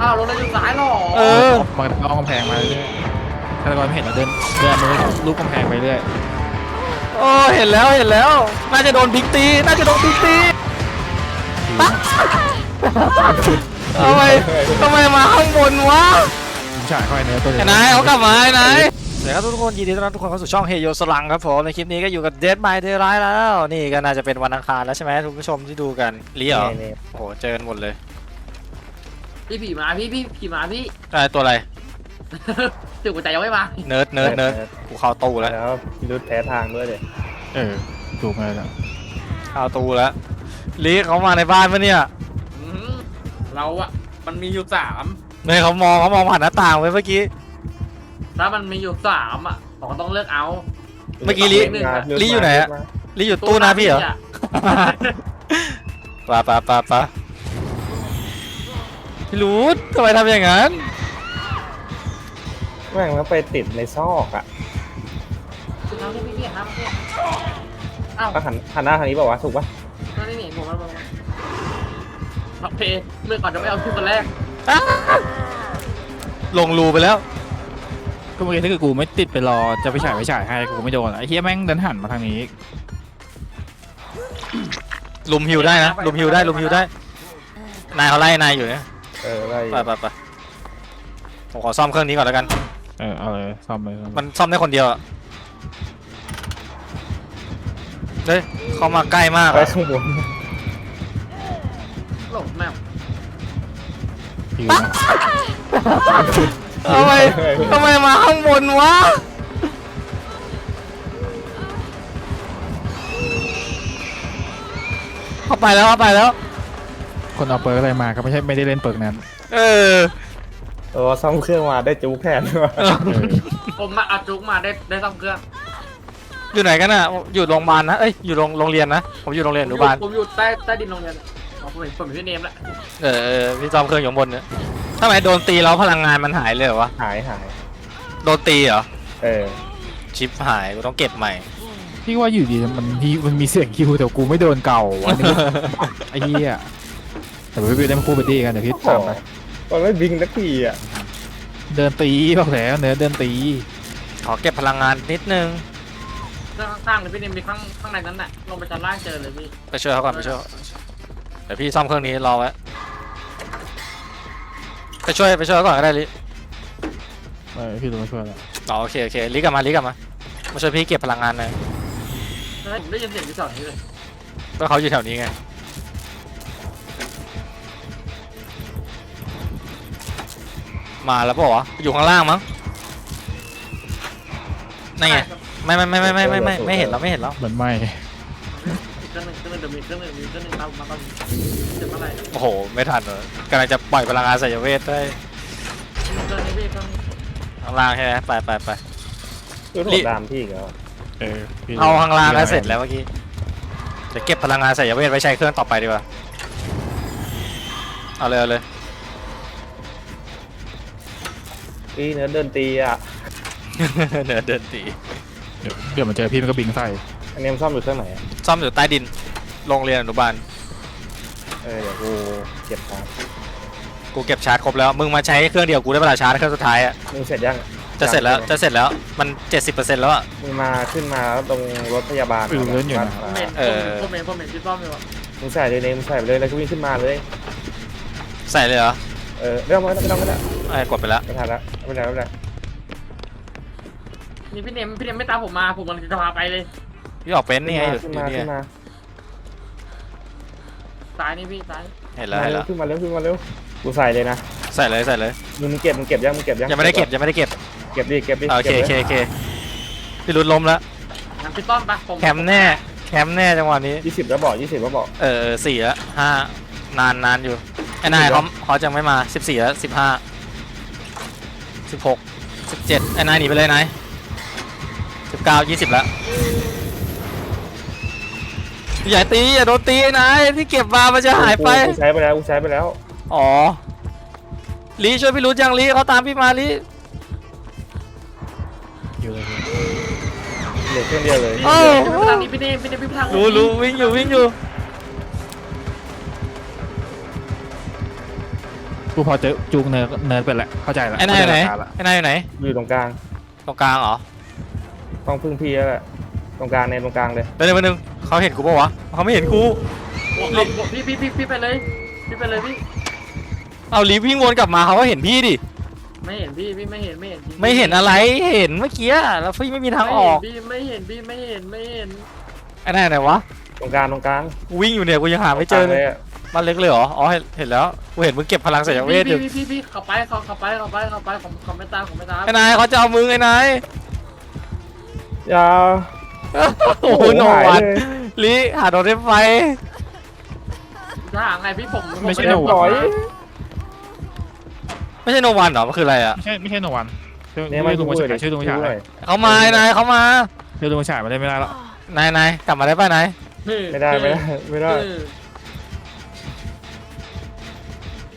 อ้าวรถเราอยู่ซ้ายหรอเออมันอ้อมกำแพงมาเรื่อยฆาตกรไม่เห็นเราเดินเดินมือลูกกำแพงไปเรื่อยโอ้เห็นแล้วเห็นแล้ว น่าจะโดนพลิกตี น่าจะโดนพลิกตีทำไมทำไมมาข้างบนวะผมฉายเข้าไปเนื้อตัวเดีไอ้นายเขากลับมาไอ้นายสวัสดีครับทุกคนยินดีต้อนรับทุกคนเข้าสู่ช่องเฮโยสลังครับผมในคลิปนี้ก็อยู่กับ Dead by Daylight แล้ว นี่ก็น่าจะเป็นวันอังคารแล้วใช่ไหมทุกผู้ชมที่ดูกันลีเหรอนี่โอ้โหเจอกันหมดเลย พี่ผีมาพี่พี่ผีมาพี่ได้ตัวอะไร ถึงหัวใจยังไม่มาเนิร์ดเนิร์ดเนิร์ดกูเข้าตู้แล้ว แล้วรุดแพ้ทางด้วยเลยเออถูกมาแล้วเข้าตู้แล้วลีเขามาในบ้านปะเนี่ยอืมเราอะมันมีอยู่สามเนี่ยเขามองเขามองผ่านหน้าต่างไว้เมื่อกี้ ถ้ามันมีอยู่สามอะผมก็ต้องเลือกเอา เมื่อกี้ลิหนึ่งอะลิอยู่ไหนอะ ลีอยู่ตู้นะพี่เหรอ ปะปะปะปะ พี่รู้ทำไมทำอย่างนั้น แม่งแล้วไปติดในซอกอะคุณน้ำพี่พี่น้ำพี่อ้าวก็หันหันหน้าทางนี้เปล่าวะถูกปะนั่นนี่นี่ผมมาผมโอเคเมื่อก่อนจะไม่เอาชื่อคนแรกอ้าลงรูไปแล้ว ก็เมื่อกี้ถ้าเกิดกูไม่ติดไปรอจะไปฉายไปฉายให้กูไม่โดนไอ้เฮียแม่งเดินหันมาทางนี้ ลุมฮิวได้นะ ลุมฮิวได้ ลุมฮิวได้ นายเขาไล่นายอยู่เนี่ย เอออะไรไปไปไปผมขอซ่อมเครื่องนี้ก่อนแล้วกัน เออเอาเลยซ่อมเลยซ่อมเลยมันซ่อมได้คนเดียวอะเฮ้ยเข้ามาใกล้มากไปอะข้างบนหลงแม่คิวทำไมทำไมมาข้างบนวะ เข้าไปแล้วเข้าไปแล้ว คนเอาเปิร์กอะไรมาก็ไม่ใช่ไม่ได้เล่นเปิร์กนั้น เออ เออซ่อมเครื่องมาได้จูแผ่นด้วยเออผมมาเอาจุกมาได้ได้ซ่อมเครื่องอยู่ไหนกันน่ะ อยู่โรงพยาบาลนะ เอ้ย อยู่โรงโรงเรียนนะ ผมอยู่โรงเรียนอนุบาล ผมอยู่ใต้ใต้ดินโรงเรียนอ๋อผมเห็นผมเห็นพี่เนมแล้วเออเออพี่ซ่อมเครื่องอยู่ข้างบนเนี่ยทำไมโดนตีแล้วพลังงานมันหายเลยเหรอวะ หายหาย โดนตีเหรอ เออ ชิปหาย กูต้องเก็บใหม่ พี่ว่าอยู่ดีมันมีมันมีเสียงคิวแต่กูไม่โดนเก่าวันนี้ไอ้เหี้ย แต่ไม่ไปได้มาคู่ไปดีกันเดี๋ยวพี่ตามไปมันไม่บิงสักทีอะเดินตีบอกแล้วเนื้อเดินตีขอเก็บพลังงานนิดนึงเครื่องข้างๆเลยพี่เนมมีข้างข้างในนั้นน่ะลงไปชั้นล่างเจอเลยพี่ไปช่วยเขาก่อนไปช่วยเขาเดี๋ยวพี่ซ่อมเครื่องนี้รอไว้ไปช่วยไปช่วยเขาก่อนก็ได้ลิเออพี่ต้องมาช่วยแล้วอ๋อโอเคโอเคลิกลับมาลิกลับมามาช่วยพี่เก็บพลังงานหน่อยผมได้ยินเสียงที่สองนี้เลยก็เขาอยู่แถวนี้ไง มาแล้วเปล่าวะอยู่ข้างล่างมั้งนั่นไงไม่ไม่ไม่ไม่ไม่ไม่ไม่ไม่เห็นแล้วไม่เห็นแล้วเหมือนไม่อีกเครื่องหนึ่งเครื่องหนึ่งเดี๋ยวมีเครื่องหนึ่งมีเครื่องหนึ่งตามมาตอนเดี๋ยวเมื่อไหร่โอ้โหไม่ทันเลยกำลังจะปล่อยพลังงานสายเวทได้เครื่องนี้พี่เครื่องนี้ข้างล่างใช่ไหมไปไปไปคือโหดตามพี่อีกแล้วเออพี่เอาข้างล่างแล้วเสร็จแล้วเมื่อกี้เดี๋ยวเก็บพลังงานสายเวทไว้ใช้เครื่องต่อไปดีกว่าเอาเลยเอาเลย พี่เนื้อเดินตีอะเดินเดินตีเดี๋ยวเดี๋ยวมันเจอพี่มันก็บิงใส่อันนี้มันซ่อมอยู่เครื่องไหนอะซ่อมอยู่ใต้ดิน โรงเรียนอนุบาล เออเดี๋ยวกูเก็บครับกูเก็บชาร์จครบแล้ว มึงมาใช้เครื่องเดียวกูได้เวลาชาร์จเครื่องสุดท้ายอะ มึงเสร็จยังจะเสร็จแล้ว จะเสร็จแล้ว มัน 70%แล้วอะ มึงมาขึ้นมาตรงรถพยาบาลฟิวเล่นอยู่นะ ผมเห็นเออ ผมเห็นผมเห็นพี่ต้อมอยู่อะมึงใส่เลยเนี่ยมึงใส่ไปเลยแล้วก็วิ่งขึ้นมาเลย ใส่เลยเหรอ เออไม่ต้องไม่ต้องไม่ต้องไอ้ยกดไปแล้วไม่ทันละไม่เป็นไรไม่เป็นไรนี่พี่เนมพี่เนมไม่ตามผมมาผมมันจะพาไปเลยพี่ออกเป็นนี่ไงอยู่ขึ้นอยู่มานี่ขึ้นมาซ้ายนี่พี่ซ้ายเห็นแล้วเห็นแล้วขึ้นมาเร็วขึ้นมาเร็วกูใส่เลยนะใส่เลยใส่เลยมึงเก็บมึงเก็บยังมึงเก็บยังยังไม่ได้เก็บยังไม่ได้เก็บเก็บดิเก็บดิอ่าโอเคโอเคโอเคพี่รุดล้มแล้วงั้นพี่ต้อมไปผมแคมป์แน่แคมป์แน่จังหวะนี้ยี่สิบแล้วบอกยี่สิบแล้วบอกเออสี่ล้วห้านานนานอยู่ ไอ้นายเขาเขาจะไม่มาสิบสี่แล้วสิบห้าสิบหกสิบเจ็ดไอ้นายหนีไปเลยนายสิบเก้ายี่สิบแล้วอย่าตีอย่าโดนตีไอ้นายที่เก็บมามันจะหายไปกูใช้ไปแล้วกูใช้ไปแล้ว อ๋อลีช่วยพี่รู้ยังลีเขาตามพี่มาลีอยู่เลยพี่เหลือเครื่องเดียวเลยโอ้พี่ไปทางนี้พี่เนมพี่เนมพี่ไปทางนี้รู้รู้วิ่งอยู่วิ่งอยู่ กูกูพอเจอจูงเนิร์ดเนิร์ดไปแล้วเข้าใจแล้วไอ้นายอยู่ไหนเข้าใจหลักการละไอ้นายอยู่ไหนอยู่ตรงกลาง ตรงกลางเหรอต้องพึ่งพี่แล้วแหละตรงกลางในตรงกลางเลย เดี๋ยวเดี๋ยวแป๊บนึงเขาเห็นกูปะวะเขาไม่เห็นกูเอาพี่พี่พี่พี่ไปเลยพี่ไปเลยพี่เอาลีฟวิ่งวนกลับมาเขาก็เห็นพี่ดิไม่เห็นพี่พี่ไม่เห็นไม่เห็นจริงๆไม่เห็นอะไรเห็นเมื่อกี้แล้วพี่ไม่มีทางออกไม่เห็นพี่ไม่เห็นพี่ไม่เห็นไม่เห็นไอ้นายไหนวะตรงกลางตรงกลางกูวิ่งอยู่เนี่ยกูยังหาไม่เจอตรงกเลลางยอะ บ้านเล็กเลยเหรอ อ๋อเห็นเห็นแล้ว กูเห็นมึงเก็บพลังสายเวทอยู่พี่พี่พี่พี่ขับไปขับขับไปขับไปขับไปผมขับไม่ตามผมไม่ตามไอ้นายเขาจะเอามึงไอ้นายอย่าโอ้โหโนหายวันเลยลีหาโดนรถไฟถ้าหาไงพี่ผมผไม่ใช่ด้โนปล่วัอนยไม่ใช่โนวันเหรอ มันคืออะไรอะ ไม่ใช่ไม่ใช่โนวันชื่อเนี่ยมันลุงมาฉายชื่อลุงมาฉายด้วยเขามาไอ้นายเขามาชื่อลุงมาฉายมาได้ไม่ได้แล้วนายนายกลับมาได้ป่ะนายไม่ได้ไม่ได้ไม่ได้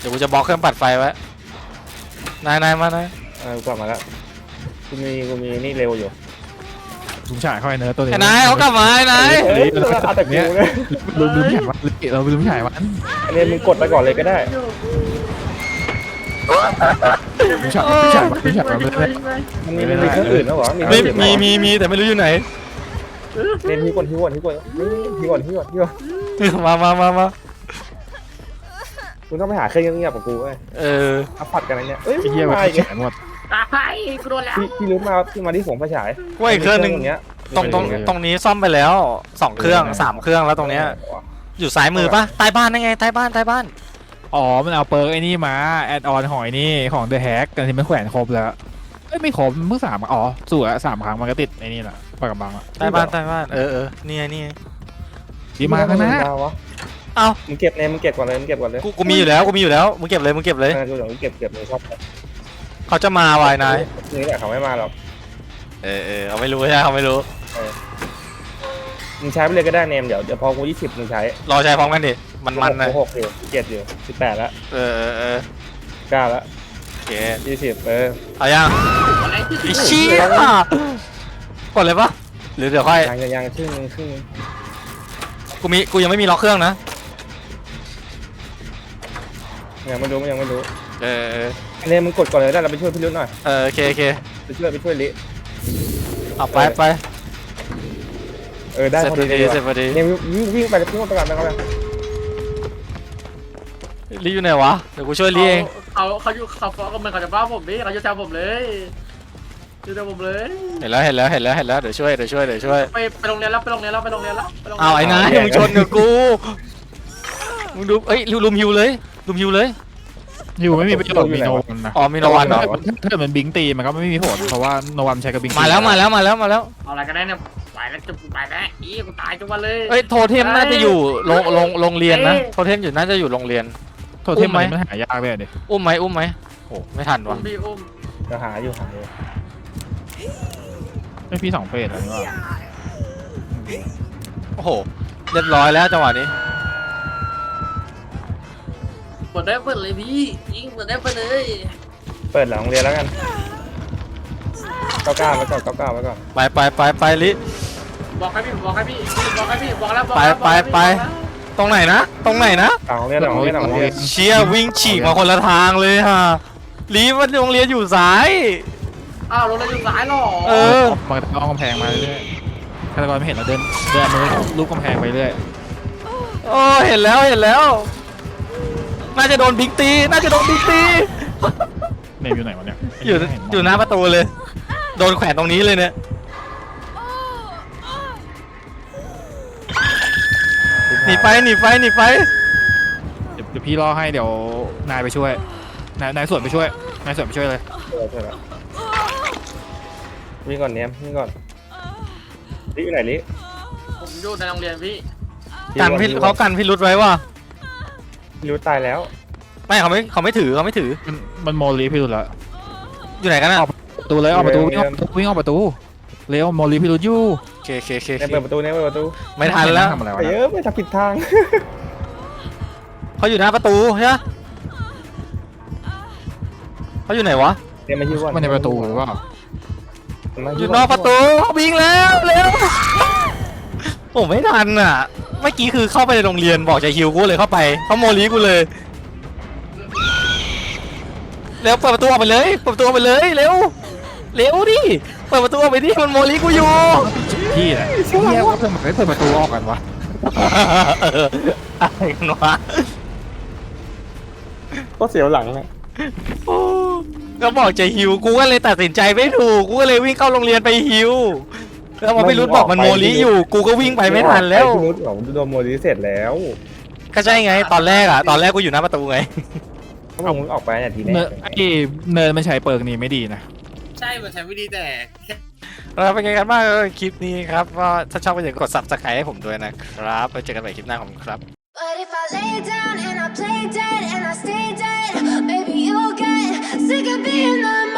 เออเดี๋ยวกูจะบล็อกเครื่องปัดไฟไว้ นายนายมานายเออกลับมาแล้วกูมีกูมีนี่เร็วอยู่ลุงฉายเข้าไอ้เนิร์ดตัวนี้ไอ้นายเขากลับมาไอ้นายเฮ้ยเอาแต่กูเนี่ยลุงลุงฉายมันเราลุงฉายมันอันนี้มึงกดไปก่อนเลยก็ได้ลุงฉายลุงฉายมันลุงฉายมันเลยมันมีมันมีเครื่องอื่นแล้วเหรอไม่เครื่องมีอื่นมีมีแต่ไม่รู้อยู่ไหนเล่นที่ก่อนที่ก่อนที่ก่อนที่ก่อนที่ก่อนที่ก่อนมามามามา มึงต้องไปหาเครื่องเงียบๆกับกูเว้ยเออเอาผัดกันอะไรเนี่ยเอ้ยไอ้เหี้ยมันมาอีกฉายหมด ตายกูโดนแล้วพี่พี่รู้มาพี่มาที่ผมไฟฉายว่าอีกเครื่องหนึ่งเนี้ยตรงตรงตรงนี้ซ่อมไปแล้วสองเครื่องสามเครื่องแล้วตรงเนี้ย อยู่ซ้ายมือปะใต้บ้านนั่นไงใต้บ้านใต้บ้านอ๋อ มันเอาเปิร์กไอ้นี่มา แอดออนหอยนี่ของ The Hack กันที่มันแขวนครบแล้วเอ้ยไม่ครบเพิ่งสามอ๋อสู่อะสามครั้งมันก็ติดไอ้นี่แหละปากกำบังอะใต้บ้านใต้บ้านเออเออนี่ไงนี่ไงดีมาข้างหน้าวะ เอ้ามึงเก็บเนี่ยมึงเก็บก่อนเลยมึงเก็บก่อนเลยกูกูมีอยู่แล้วกูมีอยู่แล้วมึงเก็บเลยมึงเก็บเลยเออดูเดี๋ยวมึงเก็บเก็บเลยชอบเขาจะมาวายนายนี่แหละเขาไม่มาหรอกเออเออเขาไม่รู้ใช่ไหมเขาไม่รู้ มึงใช้ไปเลยก็ได้เนมเดี๋ยวเดี๋ยวพอกูยี่สิบมึงใช้รอใช้พร้อมกันดิ มันมันนะกูหกอยู่เจ็ดอยู่สิบแปดแล้วเออเออเออเก้าแล้วโอเคยี่สิบเออเอายังอะไรที่ไอ้เชี่ยกดเลยปะหรือเดี๋ยวค่อยยังยังยังครึ่งนึงครึ่งนึงกูมีกูยังไม่มีล็อกเครื่องนะ ยังไม่รู้ยังไม่รู้เออเออเนมมึงกดก่อนเลยได้เราไปช่วยพี่รุ่นหน่อยเออโอเคโอเคไปช่วยไปช่วยลิเอาไปไปเออได้เสร็จพอพดีอเลดียเสร็จพอดีเนมวิ่งวิ่งไปวิ่งไปก่อนไปก่อนไปรีอยู่ไหนวะเดี๋ยวกูช่วยรีเองเขาเขาอยู่เขาฟ้องกันเหมือนเขาจะบ้าผมพี่เขาจะแซวผมเลยจะแซวผมเลยเห็นแล้วเห็นแล้วเห็นแล้วเห็นแล้วเดี๋ยวช่วยเดี๋ยวช่วยเดี๋ยวช่วยไปไปโรงเรียนแล้วไปโรงเรียนแล้วไปโรงเรียนแล้วไปโรงเรียนเอาไอ้นายมึงชนกับกูมึงดูเอ้ยลุมฮิวเลย ลุมฮิวเลย อยู่ไม่มีประโยชน์มีโนวันนะอ๋อมีโนวันเหรอถ้าถ้าเกิดมันบิงตีมันก็ไม่มีผลเพราะว่าโนวันใช้กับบิงตีมาแล้วมาแล้วมาแล้วมาแล้วเอาอะไรกันได้เนี่ยไปแล้วจะไปแล้วอีกูตายจังวันเลยเอ้ยโทเทมน่าจะอยู่โรงโรงโรงเรียนนะโทเทมอยู่น่าจะอยู่โรงเรียน โทษที่อุ้มไหมมันมันหายากเลยดิอุ้มไหมอุ้มไหมโอ้ไม่ทันอุ้วะมพี่อุ้มจะหาอยู่หาอยู่ไม่พี่สองเฟสอะไรนี่ว่าโอ้โหเรียบร้อยแล้วจังหวะนี้ เปิดได้เปิดเลยพี่ยิงเปิดได้เปิดเลยเปิดหลังโรงเรียนแล้วกันเก้าเก้าไว้ก่อนเก้าเก้าไว้ก่อนไปไปไปไปลิ บอกให้พี่บอกให้พี่บอกให้พี่บอกแล้วบอกไปแล้วไปไปตรงไหนนะ ตรงไหนนะ หลังโรงเรียนหลังโรงเรียนหลังโรงเรียนเชียวิ่งฉีกมาคนละทางเลยฮะลีมันโรงเรียนอยู่ซ้าย อ้าวโรงเรียนอยู่ซ้ายหรอเออ มันก็ต้องกำแพงมาเรื่อยฆาตกรไม่เห็นเราเดินเดินมือลูกกำแพงไปเรื่อยโอ้เห็นแล้วเห็นแล้ว น่าจะโดนพิกตี น่าจะโดนพิกตี เนมอยู่ไหนวะเนี่ยอยู่อยู่หน้าประตูเลย โดนแขวนตรงนี้เลยเนี่ยหนีไปหนีไปหนีไป เดี๋ยวเดี๋ยวพี่รอให้เดี๋ยวนายไปช่วย นายนายส่วนไปช่วย นายส่วนไปช่วยเลยเออใช่แล้ววิ่งก่อนเนมวิ่งก่อนลิอยู่ไหนลิผมอยู่ในโรงเรียนพี่กันพี่เขากันพี่รุดไว้ว่าพี่ รู้ตายแล้ว ไม่เขาไม่เขาไม่ถือเขาไม่ถือมันมันโมลีพี่รุดแล้วอยู่ไหนกันอะประตูเลยออกประตูวิ่งออกประตูวิ่งออกประตูเร็วโมลีพี่รุดอยู่โอเคโอเคโอเคเนมเปิดประตูเนมเปิดประตูไม่ทันแล้วทำอะไรวะไปเยเนี่ยอะไม่ทำผิดทางเขาอยู่หน้าประตูใช่ไหมเขาอยู่ไหนวะเนมมาฮิวก่อนมันในประตูหรือเปล่ามาอฮิวยู่นอกประตูวิ่งแล้วเร็วผมไม่ทันอะ เมื่อกี้คือเข้าไปในโรงเรียนบอกจะฮิวกูเลยเข้าไปเขาโมลีกูเลยเร็วเปิดประตูออกไปเลยเปิดประตูออกไปเลยเร็วเร็วดิเปิดประตูออกไปดิมันโมลิกูอยู่พี่แหละเฮียว่าทำไมไม่เปิดประตูออกกันวะเอออะไรกันวะก็เสียวหลังนะโอ้ก็บอกจะฮิวกูก็เลยตัดสินใจไม่ถูกกูก็เลยวิ่งเข้าโรงเรียนไปฮิว แล้วพอไม่รู้บอกมันโมลิอยู่ กูก็วิ่งไปไม่ทันแล้วไอ้ที่นุชบอกโดนโมลิเสร็จแล้วก็ใช่ไง ตอนแรกอะตอนแรกกูอยู่หน้าประตูไง เขาบอกมึงออกไปนาทีแรเนิกร์ไอ้เนิร์ดมันใช้เปิร์กนี้ไม่ดีนะ ใช่ มันใช้ไม่ดีแต่แค่แล้วเป็นไงกันบ้างเออคลิปนี้ครับก็ถ้าชอบก็อย่าลืมกด subscribe ให้ผมด้วยนะครับไว้เจอกันใหม่คลิปหน้าของผมครับ But if I lay down and I play dead and I stay dead, maybe you'll get sick of being the